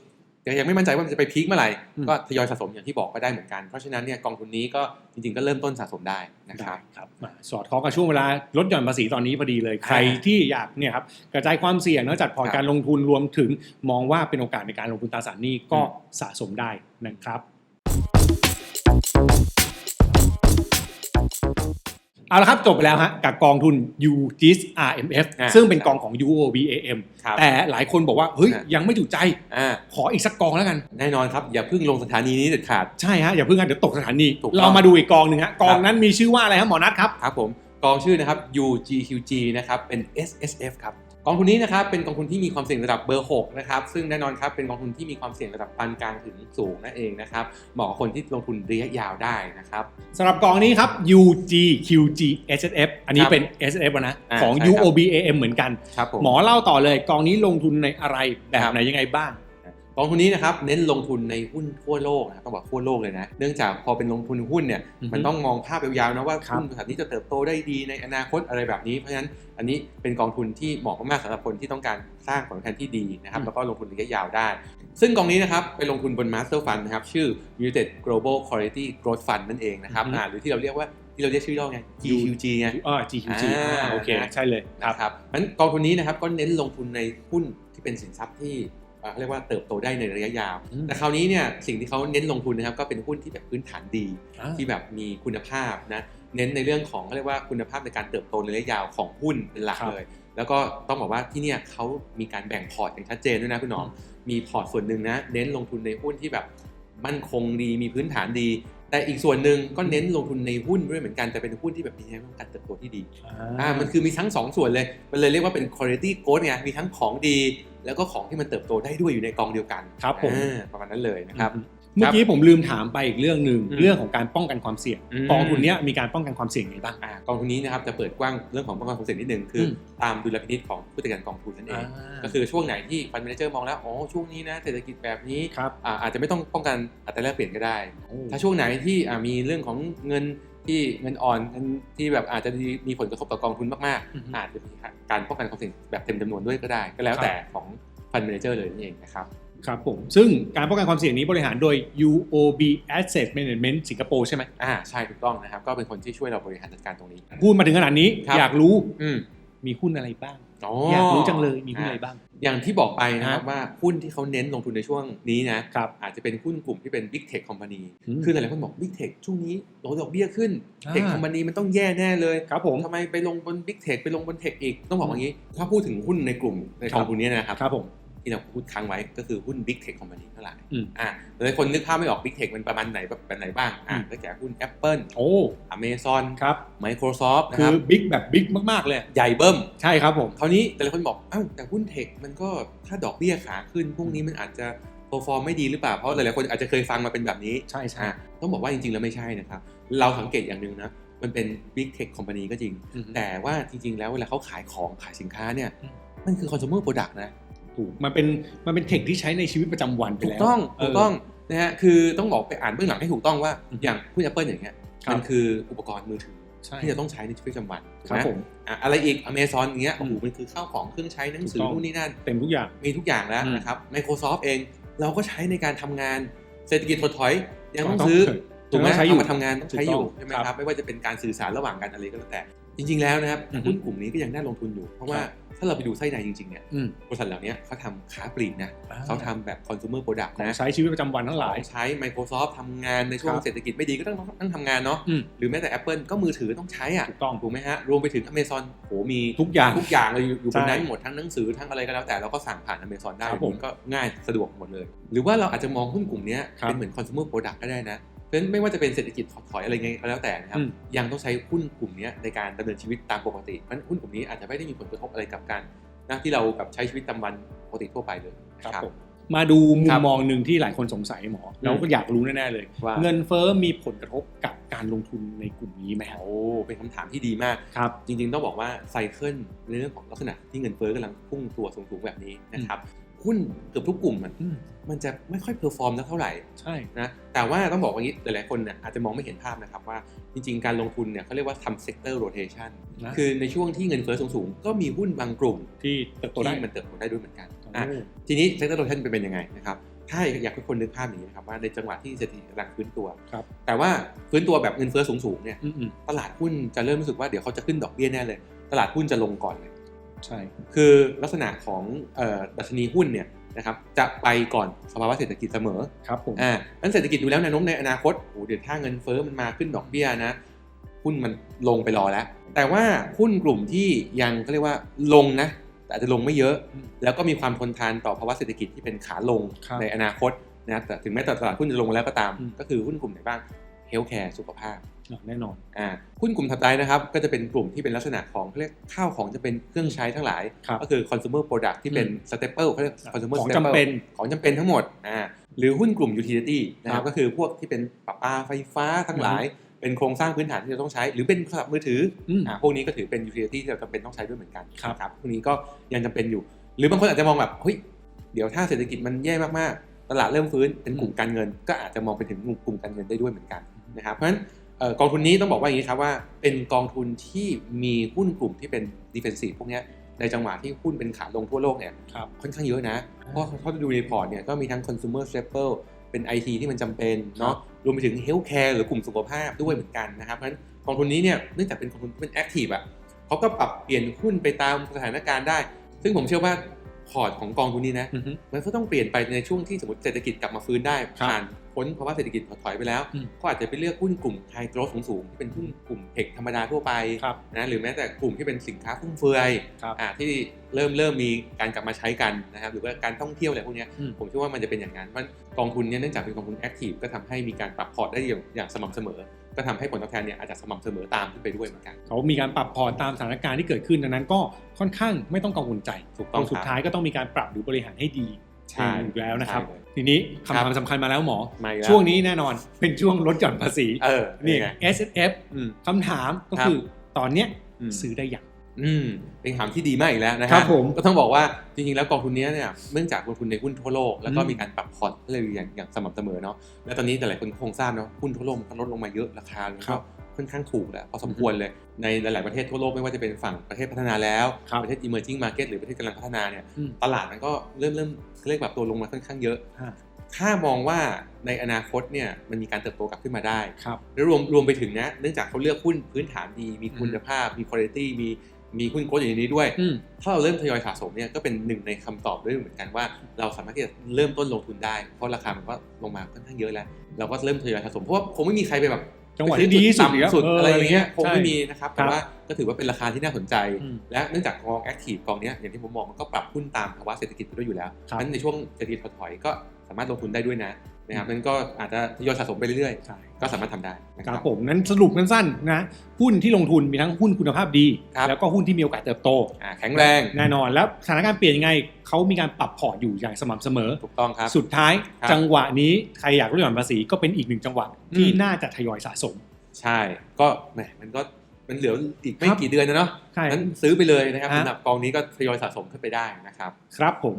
Speaker 2: ยังยังไม่มั่นใจว่ามันจะไปพีคเมื่อไหร่
Speaker 1: อืม
Speaker 2: ก็ทยอยสะสมอย่างที่บอกก็ได้เหมือนกันเพราะฉะนั้นเนี่ยกองทุนนี้ก็จริงๆก็เริ่มต้นสะสมได้นะครับ
Speaker 1: ครับมาสอดคล้องกับช่วงเวลาลดหย่อนภาษีตอนนี้พอดีเลย
Speaker 2: อ่า
Speaker 1: ใครที่อยากเนี่ยครับกระจายความเสี่ยงเนอะจัดพอร์ต
Speaker 2: ครับ
Speaker 1: การลงทุนรวมถึงมองว่าเป็นโอกาสในการลงทุนตราสารหนี้ก็สะสมได้นะครับ เอาละครับจบไปแล้วฮะกับกองทุน UGIS RMF
Speaker 2: อ่า
Speaker 1: ซึ่งเป็นกองของ UOBAM
Speaker 2: ครับ
Speaker 1: แต่หลายคนบอกว่าเฮ้ย
Speaker 2: อ่ายั
Speaker 1: ยังไม่จุใจ
Speaker 2: อ่า
Speaker 1: ขออีกสักกองแล้วกัน
Speaker 2: แน่นอนครับ อย่าเพิ่งลงสถานีนี้เด็ดขาด
Speaker 1: ใช่ฮะอย่าเพิ่งกันเดี๋ยวตกสถานี
Speaker 2: ถูกต้อง
Speaker 1: เรามาดูอีกกองหนึ่งฮะกองนั้นมีชื่อว่าอะไรครับหมอนัทครับ
Speaker 2: ครับผมกองชื่อนะครับ UGQG นะครับเป็น SSF ครับ กองทุนนี้นะครับเป็นกองทุนที่มีความเสี่ยงระดับเบอร์6นะครับซึ่งแน่นอนครับเป็นกองทุนที่มีความเสี่ยงระดับปานกลางถึงสูงนั่นเองนะครับเหมาะกับคนที่ลงทุนระยะยาวได้นะครับ
Speaker 1: สำหรับกองนี้ครับ UGQG SSF อันนี้
Speaker 2: ครับ
Speaker 1: เป็น SSF อะนะ
Speaker 2: อ่า
Speaker 1: ของ
Speaker 2: ใช่ครับ
Speaker 1: UOBAM เหมือนกัน
Speaker 2: ครับผม
Speaker 1: หมอเล่าต่อเลยกองนี้ลงทุนในอะไรแบ
Speaker 2: ครับบ
Speaker 1: ไหนยังไงบ้าง
Speaker 2: ก องทุนนี้นะครับเน้นลงทุนในหุ้นทั่วโลกนะครับต้องบอกทั่วโลกเลยนะ เนื่องจากพอเป็นลงทุนหุ้นเนี่ย
Speaker 1: อือฮึ
Speaker 2: มันต้องมองภาพยาวๆนะว่า
Speaker 1: ครับ
Speaker 2: หุ้นบริษัทนี้จะเติบโตได้ดีในอนาคตอะไรแบบนี้เพราะฉะนั้นอันนี้เป็นกองทุนที่เหมาะมากๆสำหรับคนที่ต้องการสร้างผลตอบแทนที่ดีนะครับแล้วก็ลงทุนระยะยาวได้ ซึ่งกองนี้นะครับไปลงทุนบน Master Fund นะครับชื่อ United Global Quality Growth Fund นั่นเองนะครับ
Speaker 1: อือฮึ
Speaker 2: อ่าหรือที่เราเรียกว่าที่เราเรียกชื่อย่อไง GQG ไง
Speaker 1: อ่า GQG
Speaker 2: อ่า
Speaker 1: อ่าโอเค ใช่เลยครับ
Speaker 2: นะครับงั้นกองทุนนี้นะครับก็เน้นลงทุนในหุ้นที่เป็นสินทรัพย์ที่ เอ่อเขาเรียกว่าเติบโตได้ในระยะยาว
Speaker 1: อืม
Speaker 2: แต่คราวนี้เนี่ยสิ่งที่เขาเน้นลงทุนนะครับก็เป็นหุ้นที่แบบพื้นฐานดี
Speaker 1: อ่า
Speaker 2: ที่แบบมีคุณภาพนะเน้นในเรื่องของเขาเรียกว่าคุณภาพในการเติบโตในระยะยาวของหุ้นเป็นหลัก
Speaker 1: ครับ
Speaker 2: เลย แล้วก็ต้องบอกว่าที่เนี่ยเขามีการแบ่งพอร์ตอย่างชัดเจนด้วยนะคุณหนอมมีพอร์ตส่วนหนึ่งนะเน้นลงทุนในหุ้นที่แบบมั่นคงดีมีพื้นฐานดี แต่อีกส่วนหนึ่งก็เน้นลงทุนในหุ้นด้วยเหมือนกันแต่เป็นหุ้นที่แบบมีแนวโน้มการเติบโตที่ดีอ่ามันคือมีทั้งสองส่วนเลย มันเลยเรียกว่าเป็น quality growth ไงมีทั้งของดี แล้วก็ของที่มันเติบโตได้ด้วยอยู่ในกองเดียวกัน
Speaker 1: ครับผม
Speaker 2: อ่าประมาณนั้นเลยนะครับ
Speaker 1: เมื่อกี้ผมลืมถามไปอีกเรื่องหนึ่ง
Speaker 2: อืม
Speaker 1: เรื่องของการป้องกันความเสี่ยง
Speaker 2: อืม
Speaker 1: กองทุนเนี้ยมีการป้องกันความเสี่ยงยังไงบ้าง
Speaker 2: อ่ากองทุนนี้นะครับจะเปิดกว้างเรื่องของป้องกันความเสี่ยงนิดนึงคืออ
Speaker 1: ม
Speaker 2: ตามดุลพินิจของผู้จัดการกองทุนนั่นเอง
Speaker 1: อ่า
Speaker 2: ก็คือช่วงไหนที่ฟัน d ม a นเจอร์มองแล้วอ๋อช่วงนี้นะเศรษฐกิจแบบนี้
Speaker 1: ครับ
Speaker 2: อ่าอาจจะไม่ต้องป้องกันอัตราแลกเปลี่ยนก็ได้ ถ้าช่วงไหนที่อ่ามีเรื่องของเงินที่เงินอ่อนเงินที่แบบอาจจะมีผลกระทบต่อกองทุนมาก
Speaker 1: อือฮึ
Speaker 2: ๆอาจจะมีการป้องกันความเสี่ยงแบบเต็มจำนวนด้วยก็ได้ ก็แล้ว
Speaker 1: ครับ
Speaker 2: แต่ของฟัน d ม a นเจอร์เลยนั่นเองนะครับ
Speaker 1: ครับผม ซึ่งการป้องกันความเสี่ยงนี้บริหารโดย UOB Asset Management สิงคโปร์ใช่ไหม
Speaker 2: อ่าใช่ถูกต้องนะครับ ก็เป็นคนที่ช่วยเราบริหารจัดการตรงนี้
Speaker 1: พูดมาถึงขนาดนี้
Speaker 2: ครับ
Speaker 1: อยากรู้
Speaker 2: อืม
Speaker 1: มีหุ้นอะไรบ้าง
Speaker 2: อ๋อ
Speaker 1: อยากรู้จังเลยมีหุ้นอะไรบ้าง
Speaker 2: อย่างที่บอกไปนะครับ
Speaker 1: ฮะ
Speaker 2: ว่าหุ้นที่เขาเน้นลงทุนในช่วงนี้นะครับอาจจะเป็นหุ้นกลุ่มที่เป็น Big Tech Company
Speaker 1: อืม
Speaker 2: คือหลายๆคนบอก Big Tech ช่วงนี้โดนดอกเบี้ยขึ้น
Speaker 1: อ่า
Speaker 2: Tech Company มันต้องแย่แน่เลย
Speaker 1: ครับผม
Speaker 2: ทำไมไปลงบน Big Tech ไปลงบน Tech อีก ต้องบอกว่างี้ ถ้าพูดถึงหุ้นในกลุ่มในกองทุนนี้นะครับ
Speaker 1: ครับผม
Speaker 2: ที่เราพูดค้างไว้ก็คือหุ้น Big Tech Company เท่าไหร่
Speaker 1: อืม
Speaker 2: อ่าหลายคนนึกภาพไม่ออก Big Tech มันประมาณไหนแบบแบบไหนบ้างอ่า
Speaker 1: อืม
Speaker 2: ได้แก่หุ้น Apple
Speaker 1: โอ้
Speaker 2: Amazon
Speaker 1: ครับ
Speaker 2: Microsoft นะ
Speaker 1: คื
Speaker 2: ค
Speaker 1: อ
Speaker 2: รับ
Speaker 1: บิ๊กแบบบิ๊กมาก ๆ เลย
Speaker 2: ใหญ่เบิ้ม
Speaker 1: ใช่ครับผม
Speaker 2: คราวนี้แต่ละคนบอกอ้าวแต่หุ้นเทคมันก็ถ้าดอกเบี้ยขาขึ้น พวกนี้มันอาจจะเ e อร์ฟอร์มไม่ดีหรือเปล่า เพราะหลายๆคนอาจจะเคยฟังมาเป็นแบบนี้
Speaker 1: ใช่ใช่
Speaker 2: อะต้องบอกว่าจริง ๆ แล้วไม่ใช่นะครับ เราสังเกตอย่างหนึ่งนะมันเป็น Big Tech Company ก็จริง
Speaker 1: อืม
Speaker 2: แต่ว่าจริง ๆ แล้วเวลาเขาขายของขายสินค้าเนี่ย
Speaker 1: อืม
Speaker 2: มันคือ consumer product นะ
Speaker 1: ถูกมันเป็นมันเป็นเทคที่ใช้ในชีวิตประจำวันไป
Speaker 2: ถูก
Speaker 1: แล้ว
Speaker 2: ต้อง
Speaker 1: เถู
Speaker 2: กต้องนะฮะคือต้องบอกไปอ่านเบื้องหลังให้ถูกต้องว่า
Speaker 1: อืม
Speaker 2: อย่างหุ้น Apple อย่างเงี้ย
Speaker 1: ครับ
Speaker 2: มันคืออุปกรณ์มือถือ
Speaker 1: ใช่
Speaker 2: ที่จะต้องใช้ในชีวิตประจำวันถูก
Speaker 1: ครับ
Speaker 2: ไหม
Speaker 1: ผม
Speaker 2: อะอะไรอีก Amazon อย่างเงี้ยโอ้โห
Speaker 1: อืม
Speaker 2: มันคือข้าวของเครื่องใช้หนังสือ
Speaker 1: ถูกต้อง
Speaker 2: นู่นนี่นั่น
Speaker 1: เต็มทุกอย่าง
Speaker 2: มีทุกอย่างแล้ว
Speaker 1: อืม
Speaker 2: นะครับ Microsoft เองเราก็ใช้ในการทำงานเศรษฐกิจถดถอยยังต้อง
Speaker 1: ก็ต้อง
Speaker 2: ซื้อ
Speaker 1: เกิด
Speaker 2: ถูกไหม
Speaker 1: ยังต้องใช้อยู่
Speaker 2: เอามาทำงานต้องใช้อยู่
Speaker 1: ถูกต้อง
Speaker 2: ใช่ไหม
Speaker 1: ครับ
Speaker 2: ครับไม่ว่าจะเป็นการสื่อสารระหว่างกันอะไรก็แล้วแต่ จริง ๆ แล้วนะครับ
Speaker 1: อือฮึ
Speaker 2: หุ้นกลุ่มนี้ก็ยังน่าลงทุนอยู่ เพราะว่า
Speaker 1: ครับ
Speaker 2: ถ้าเราไปดูไส้ในจริง ๆ เนี่ย
Speaker 1: อืม
Speaker 2: บริษัทเหล่านี้เขาทำค้าปลีกนะ
Speaker 1: อ่า
Speaker 2: เขาทำแบบ consumer product
Speaker 1: ของ
Speaker 2: นะ
Speaker 1: ใช้ชีวิตประจำวันทั้งหลาย
Speaker 2: ของใช้ Microsoft ทำงานในช่วง
Speaker 1: ครับ
Speaker 2: เศรษฐกิจไม่ดีก็ต้องต้องทำงานเนาะ
Speaker 1: อืม
Speaker 2: หรือแม้แต่ Apple ก็มือถือต้องใช้อะ
Speaker 1: ถูกต้อง
Speaker 2: ถูกไหมฮะ รวมไปถึง Amazon โหมี
Speaker 1: ทุกอย่าง
Speaker 2: ทุกอย่างเลยอยู่อยู่บนนั้น
Speaker 1: ใช่
Speaker 2: หมดทั้งหนังสือทั้งอะไรก็แล้วแต่เราก็สั่งผ่าน Amazon ได้
Speaker 1: ครับผม
Speaker 2: มันก็ง่ายสะดวกหมดเลย หรือว่าเราอาจจะมองหุ้นกลุ่มเนี้ย
Speaker 1: ครับ
Speaker 2: เป็นเหมือน consumer product ก็ได้นะ เพราะฉะนั้นไม่ว่าจะเป็นเศรษฐกิจถดถอยอะไรไงก็แล้วแต่นะครับ
Speaker 1: อืม
Speaker 2: ยังต้องใช้หุ้นกลุ่มเนี้ยในการดำเนินชีวิตตามปกติเพราะฉะนั้นหุ้นกลุ่มนี้อาจจะไม่ได้มีผลกระทบอะไรกับการนะที่เราแบบใช้ชีวิตตามวันปกติทั่วไปเลย
Speaker 1: ครับ
Speaker 2: นะ
Speaker 1: ผมมาดูมุ
Speaker 2: ครั
Speaker 1: ม
Speaker 2: บ
Speaker 1: มองหนึ่งที่หลายคนสงสัยหมอแล้วก็อยากรู้แน่ๆเลย
Speaker 2: ว่า
Speaker 1: เงินเฟ้อมีผลกระทบกับการลงทุนในกลุ่มนี้ไหมครับ
Speaker 2: โอ้เป็นคำถามที่ดีมาก
Speaker 1: ครับ
Speaker 2: จริงๆต้องบอกว่าไซเคิลในเรื่องของลักษณะที่เงินเฟ้อกำลังพุ่งตัวสูงๆแบบนี้นะครับ หุ้นเกือบทุกกลุ่มมัน
Speaker 1: อืม
Speaker 2: มันจะไม่ค่อยเพอร์ฟอร์มสักเท่าไหร่
Speaker 1: ใช่
Speaker 2: นะแต่ว่าต้องบอกว่างี้หลายๆคนเนี่ยอาจจะมองไม่เห็นภาพนะครับว่าจริงๆ การลงทุนเนี่ยเขาเรียกว่าทำ sector rotation
Speaker 1: นะ
Speaker 2: คือในช่วงที่เงินเฟ้อสูงๆ ก็มีหุ้นบางกลุ่ม
Speaker 1: ที่เติบโตได้
Speaker 2: ที่มันเติบโตได้ด้วยเหมือนกันอะ
Speaker 1: โอ้
Speaker 2: ทีนี้ sector rotation เป็นยังไงนะครับถ้าอยากให้คนนึกภาพอย่างนี้นะครับว่าในจังหวะที่เศรษฐกิจกำลังฟื้นตัว
Speaker 1: ครับ
Speaker 2: แต่ว่าฟื้นตัวแบบเงินเฟ้อสูงๆเนี่ย
Speaker 1: อืมอืม
Speaker 2: ตลาดหุ้นจะเริ่มรู้สึกว่าเดี๋ยวเขาจะขึ้นดอกเบี้ยแน่เลย ตลาดหุ้นจะลงก่อนเลย
Speaker 1: ใช่
Speaker 2: คือลักษณะของเอ่อดัชนีหุ้นเนี่ยนะครับจะไปก่อนสภาวะเศรษฐกิจเสมอ
Speaker 1: ครับผม
Speaker 2: อ่านั้นเศรษฐกิจดูแล้วแนวโน้มในอนาคตโอ้เดี๋ยวถ้าเงินเฟ้อมันมาขึ้นดอกเบี้ยนะหุ้นมันลงไปรอแล้ว แต่ว่าหุ้นกลุ่มที่ยังเขาเรียกว่าลงนะ แต่อาจจะลงไม่เยอะ แล้วก็มีความทนทานต่อภาวะเศรษฐกิจที่เป็นขาลง
Speaker 1: ครับ
Speaker 2: ในอนาคตนะแต่ถึงแม้แต่ตลาดหุ้นจะลงมาแล้วก็ตาม
Speaker 1: อืม
Speaker 2: ก็คือหุ้นกลุ่มไหนบ้างเฮลท์แคร์สุขภาพ
Speaker 1: อะ แน่นอน
Speaker 2: อ่าหุ้นกลุ่มถัดไปนะครับก็จะเป็นกลุ่มที่เป็นลักษณะของเขาเรียกข้าวของจะเป็นเครื่องใช้ทั้งหลาย
Speaker 1: ครับ
Speaker 2: ก็คือ consumer product ที่เป็น
Speaker 1: อืม
Speaker 2: staple เขาเรียก consumer
Speaker 1: ของ
Speaker 2: staple
Speaker 1: จำเป็น
Speaker 2: ของจำเป็นทั้งหมดอ่าหรือหุ้นกลุ่ม utility นะค
Speaker 1: ครั
Speaker 2: รับบก็คือพวกที่เป็นประปาไฟฟ้าทั้งหลายเป็นโครงสร้างพื้นฐานที่เราต้องใช้ หรือเป็นโทรศัพท์มือถือ
Speaker 1: อืม
Speaker 2: อ่าพวกนี้ก็ถือเป็น utility ที่เราจำเป็นต้องใช้ด้วยเหมือนกัน
Speaker 1: ครับ
Speaker 2: นะพวกนี้ก็ยังจำเป็นอยู่ หรือบางคนอาจจะมองแบบเฮ้ยเดี๋ยวถ้าเศรษฐกิจมันแย่มากๆ ตลาดเริ่มฟื้นเป็นกลุ่มการเงิน ก็อาจจะมองไปถึงกลุ่มการเงินได้ด้วยเหมือนกันนะครับเพราะฉะนั้นเอ่อ กองทุนนี้ต้องบอกว่าอย่างนี้ครับว่าเป็นกองทุนที่มีหุ้นกลุ่มที่เป็น defensive พวกเนี้ยในจังหวะที่หุ้นเป็นขาลงทั่วโลกเนี่ย
Speaker 1: ครับ
Speaker 2: ค่อนข้างเยอะนะ เพราะเพราะดูในพอร์ตเนี่ยก็มีทั้ง consumer staple เป็น IT ที่มันจำเป็นเนาะรวมไปถึง healthcare หรือกลุ่มสุขภาพด้วยเหมือนกันนะครับเพราะฉะนั้นกองทุนนี้เนี่ยเนื่องจากเป็นกองทุนที่เป็น active อะเขาก็ปรับเปลี่ยนหุ้นไปตามสถานการณ์ได้ ซึ่งผมเชื่อว่า พอร์ตของกองทุนนี้นะ
Speaker 1: อือฮึ
Speaker 2: มันก็ต้องเปลี่ยนไปในช่วงที่สมมติเศรษฐกิจกลับมาฟื้นได้
Speaker 1: ครับ
Speaker 2: ผ่านพ้นภาวะเศรษฐกิจถดถอยไปแล้ว
Speaker 1: อืม
Speaker 2: ก็อาจจะไปเลือกหุ้นกลุ่ม high growth สูงๆที่เป็นหุ้นกลุ่มเทคธรรมดาทั่วไป
Speaker 1: ครับ
Speaker 2: นะหรือแม้แต่กลุ่มที่เป็นสินค้าฟุ่มเฟือย
Speaker 1: ครับ
Speaker 2: อ่าที่เริ่มเริ่มมีการกลับมาใช้กันนะครับหรือว่าการท่องเที่ยวอะไรพวกเนี้ย
Speaker 1: อืม
Speaker 2: ผมเชื่อว่ามันจะเป็นอย่างนั้นเพราะกองทุนเนี้เนื่องจากเป็นกองทุนแอคทีฟก็ทำให้มีการปรับพอร์ตได้อย่างอย่างสม่ำเสมอ ก็ทำให้ผลตอบแทนเนี่ยอาจจะสม่ำเสมอตามขึ้นไปด้วยเหมือนกัน
Speaker 1: เขามีการปรับพอร์ตตามสถานการณ์ที่เกิดขึ้นดังนั้นก็ค่อนข้างไม่ต้องกังวลใจ
Speaker 2: ถูกต้อง
Speaker 1: สุด
Speaker 2: ครับ
Speaker 1: ท้ายก็ต้องมีการปรับหรือบริหารให้ดี
Speaker 2: ใช่
Speaker 1: อยู่แล้วนะครับ
Speaker 2: ใช่เลย
Speaker 1: ทีนี้
Speaker 2: ครั
Speaker 1: คำ
Speaker 2: บ
Speaker 1: ถามสำคัญมาแล้วหมอ
Speaker 2: มาอีกแล้ว
Speaker 1: ช่วงนี้แน่นอนเป็นช่วงลดหย่อนภาษี
Speaker 2: เออ
Speaker 1: นี่
Speaker 2: ไง
Speaker 1: S S F
Speaker 2: อืม
Speaker 1: คำถามก็
Speaker 2: ครับ
Speaker 1: คือตอนเนี้ย
Speaker 2: อืม
Speaker 1: ซื้อได้อย่าง
Speaker 2: อืมเป็นคำถามที่ดีมากอีกแล้วนะฮะ
Speaker 1: ครับผม
Speaker 2: ก็ต้องบอกว่าจริงๆแล้วกองทุนเนี้ยเนี่ยเนื่องจากลงทุนในหุ้นทั่วโลกแล้วก็
Speaker 1: อืม
Speaker 2: มีการปรับพอร์ตเลยอย่างอย่างสม่ำเสมอเนาะและตอนนี้แต่หลายคนคงทราบเนาะหุ้นทั่วโลกมันก็ลดลงมาเยอะราคาแล้วก็คค่อนข้างถูกแล้วพอสมควรเลยในหลาย ๆประเทศทั่วโลกไม่ว่าจะเป็นฝั่งประเทศพัฒนาแล้ว
Speaker 1: ครับ
Speaker 2: ประเทศ emerging market หรือประเทศกำลังพัฒนาเนี่ย
Speaker 1: อืม
Speaker 2: ตลาดมันก็เริ่มเริ่มเรียกแบบตัวลงมาค่อนข้างเยอะ
Speaker 1: ฮะ
Speaker 2: ถ้ามองว่าในอนาคตเนี่ยมันมีการเติบโตกลับขึ้นมาได้
Speaker 1: ครับ
Speaker 2: แล้วรวมรวมไปถึงนะ เนื่องจากเขาเลือกหุ้นพื้นฐานดี มีคุณภาพ มีคุณภาพมี มีหุ้นโค้ดอยู่ในนี้ด้วย
Speaker 1: อืม
Speaker 2: ถ้าเราเริ่มทยอยสะสมเนี่ยก็เป็นหนึ่งในคำตอบด้วยเหมือนกันว่า เราสามารถที่จะเริ่มต้นลงทุนได้ เพราะราคามันก็ลงมาค่อนข้างเยอะแล้ว เราก็เริ่มทยอยสะสมเพราะว่าคงไม่มีใครไปแบบ
Speaker 1: จังหวะที่ดีที่สุด
Speaker 2: ต่ำสุด
Speaker 1: เอะ
Speaker 2: ไรอย่างเงี้ยคงไม่
Speaker 1: ใช่
Speaker 2: มีนะครับ
Speaker 1: ครั
Speaker 2: แต่
Speaker 1: บ
Speaker 2: ว่าก็ถือว่าเป็นราคาที่น่าสนใจ
Speaker 1: อืม
Speaker 2: และเนื่องจากกองแอคทีฟกองเนี้ยอย่างที่ผมบอกมันก็ปรับหุ้นตามภาวะเศรษฐกิจไปด้วยอยู่แล้ว
Speaker 1: ครับ
Speaker 2: เพราะฉะนั้นในช่วงเศรษฐกิจถดถอยก็สามารถลงทุนได้ด้วยนะ นะครับนั้นก็อาจจะทยอยสะสมไปเรื่อย
Speaker 1: ใช่
Speaker 2: ๆก็สามารถทำได้นะ
Speaker 1: ค
Speaker 2: ค
Speaker 1: รั
Speaker 2: รั
Speaker 1: บบผมนั้นสรุปสั้นๆนะหุ้นที่ลงทุนมีทั้งหุ้นคุณภาพดี
Speaker 2: ครับ
Speaker 1: แล้วก็หุ้นที่มีโอกาสเติบโต
Speaker 2: อ่าแข็งแรง
Speaker 1: แน่นอนแล้วสถานการณ์เปลี่ยนยังไงเขามีการปรับพอร์ตอยู่อย่างสม่ำเสมอ
Speaker 2: ถูกต้องครับ
Speaker 1: สุดท้าย
Speaker 2: ครับ
Speaker 1: จังหวะนี้ใครอยากลดหย่อนภาษีก็เป็นอีกหนึ่งจังหวะที่
Speaker 2: อืม
Speaker 1: น่าจะทยอยสะสม
Speaker 2: ใช่ก็แหมมันก็มันเหลืออีกไม่
Speaker 1: ครับ
Speaker 2: กี่เดือนนะเนาะ
Speaker 1: ใช่
Speaker 2: นั้นซื้อไปเลยนะครับ
Speaker 1: ฮะ
Speaker 2: สำหรับกองนี้ก็ทยอยสะสมขึ้นไปได้นะครับ
Speaker 1: ครับผม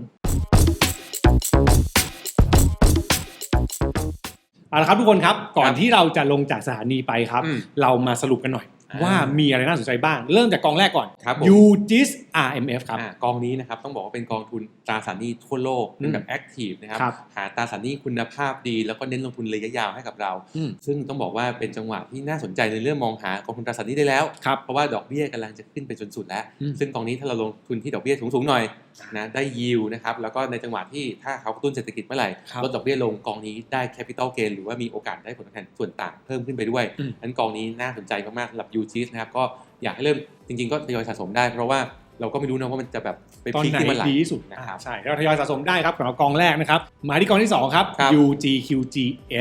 Speaker 1: เอาละครับทุกคนครับก่อน
Speaker 2: ครับ
Speaker 1: ที่เราจะลงจากสถานีไปครับ
Speaker 2: อืม
Speaker 1: เรามาสรุปกันหน่อย
Speaker 2: อ่า
Speaker 1: ว่ามีอะไรน่าสนใจบ้าง เริ่มจากกองแรกก่อน
Speaker 2: ครับผม
Speaker 1: UGIS RMF ครับ
Speaker 2: อ่ากองนี้นะครับต้องบอกว่าเป็นกองทุนตราสารหนี้ทั่วโลกเป็นแบบแอคทีฟนะครับ
Speaker 1: ครับ
Speaker 2: หาตราสารหนี้คุณภาพดี แล้วก็เน้นลงทุนระยะยาวให้กับเรา
Speaker 1: อืม
Speaker 2: ซึ่งต้องบอกว่าเป็นจังหวะที่น่าสนใจในเรื่องมองหากองทุนตราสารหนี้ได้แล้ว
Speaker 1: ครับ
Speaker 2: เพราะว่าดอกเบี้ยกำลังจะขึ้นไปจนสุดแล้ว
Speaker 1: อืม
Speaker 2: ซึ่งกองนี้ถ้าเราลงทุนที่ดอกเบี้ยสูงๆหน่อยนะได้ยิวนะครับแล้วก็ในจังหวะที่ถ้าเขากระตุ้นเศรษฐกิจเมื่อไหร่
Speaker 1: ครับ
Speaker 2: ลดดอกเบี้ยลงกองนี้ได้แคปิตอลเกนหรือว่ามีโอกาสได้ผลตอบแทนส่วนต่างเพิ่มขึ้นไปด้วย
Speaker 1: อืม
Speaker 2: นั้นกองนี้น่าสนใจมากๆสำหรับยูจีนะครับก็อยากให้เริ่มจริง ๆ ก็ทยอยสะสมได้ เพราะว่าเราก็ไม่รู้นะว่ามันจะแบบไป
Speaker 1: ตอน
Speaker 2: พีค
Speaker 1: ไหน
Speaker 2: ที่เมื่อไหร่
Speaker 1: ดีที่สุด
Speaker 2: นะครับ
Speaker 1: ใช่เราทยอยสะสมได้ครับสำหรับกองแรกนะครับมาที่กองที่ 2 ครับ
Speaker 2: ครับ
Speaker 1: UGQG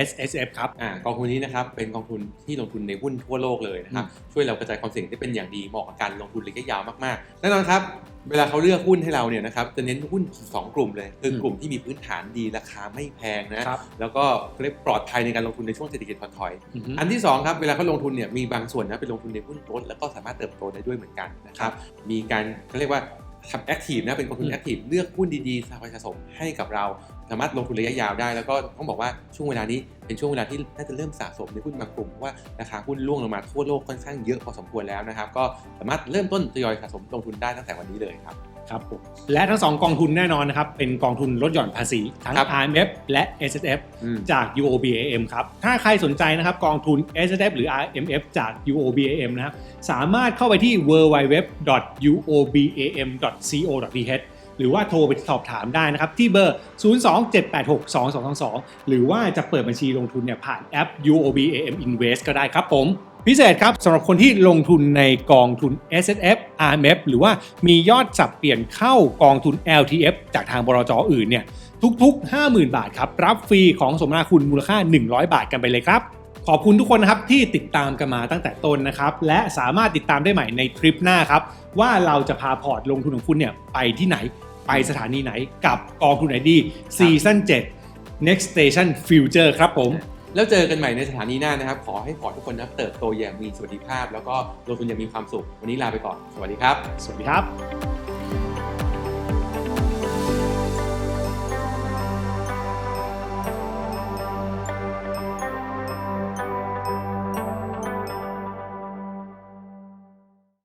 Speaker 1: SSF ครับ
Speaker 2: อ่ากองทุนนี้นะครับเป็นกองทุนที่ลงทุนในหุ้นทั่วโลกเลยนะครับช่วยเรากระจายความเสี่ยงได้เป็นอย่างดีเหมาะกับการลงทุนระยะยาวมากๆแน่นอนครับ เวลาเขาเลือกหุ้นให้เราเนี่ยนะครับจะเน้นหุ้น 2 กลุ่มเลย คือ
Speaker 1: อืม
Speaker 2: กลุ่มที่มีพื้นฐานดีราคาไม่แพงนะครับแล้วก็เรียกปลอดภัยในการลงทุนในช่วงเศรษฐกิจถดถอย
Speaker 1: อือฮึ
Speaker 2: อันที่2ครับเวลาเขาลงทุนเนี่ยมีบางส่วนนะเป็นลงทุนในหุ้นรถแล้วก็สามารถเติบโตได้ด้วยเหมือนกันนะครับมีการเขาเรียกว่า ทำแอคทีฟนะเป็นกองทุน
Speaker 1: อืม
Speaker 2: แอคทีฟเลือกหุ้นดีๆสามารถสะสมให้กับเรา สามารถลงทุนระยะยาวได้ แล้วก็ต้องบอกว่าช่วงเวลานี้เป็นช่วงเวลาที่น่าจะเริ่มสะสมในหุ้นบางกลุ่มเพราะว่าราคาหุ้นร่วงลงมาทั่วโลกค่อนข้างเยอะพอสมควรแล้วนะครับ ก็สามารถเริ่มต้นทยอยสะสมลงทุนได้ตั้งแต่วันนี้เลยครับ
Speaker 1: ครับผมและทั้งสองกองทุนแน่นอนนะครับ เป็นกองทุนลดหย่อนภาษี ทั้ง
Speaker 2: ครับ
Speaker 1: RMF และ SSF
Speaker 2: อืม
Speaker 1: จาก UOBAM ครับ ถ้าใครสนใจนะครับกองทุน SSF หรือ RMF จาก UOBAM นะครับ สามารถเข้าไปที่ www.uobam.co.th หรือว่าโทรไปสอบถามได้นะครับ ที่เบอร์ 027862222 หรือว่าจะเปิดบัญชีลงทุนเนี่ยผ่านแอป UOBAM Invest ก็ได้ครับผม พิเศษครับสำหรับคนที่ลงทุนในกองทุน S F R M F หรือว่ามียอดสับเปลี่ยนเข้ากองทุน L T F จากทางบรจอื่นเนี่ยทุกๆ 50,000 บาทครับรับฟรีของสมนาคุณมูลค่า 100 บาทกันไปเลยครับขอบคุณทุกคนนะครับที่ติดตามกันมาตั้งแต่ต้นนะครับ และสามารถติดตามได้ใหม่ในทริปหน้าครับ ว่าเราจะพาพอร์ตลงทุนของคุณเนี่ยไปที่ไหนไปสถานีไหนกับกองทุนไหนดีซีซั่น7 next station future ครับผม
Speaker 2: แล้วเจอกันใหม่ในสถานีหน้านะครับ ขอให้พอทุกคนนะเติบโตอย่างมีสวัสดิภาพ แล้วก็ลงทุนอย่างมีความสุข วันนี้ลาไปก่อน สวัสดีครับ
Speaker 1: สวัสดีครับ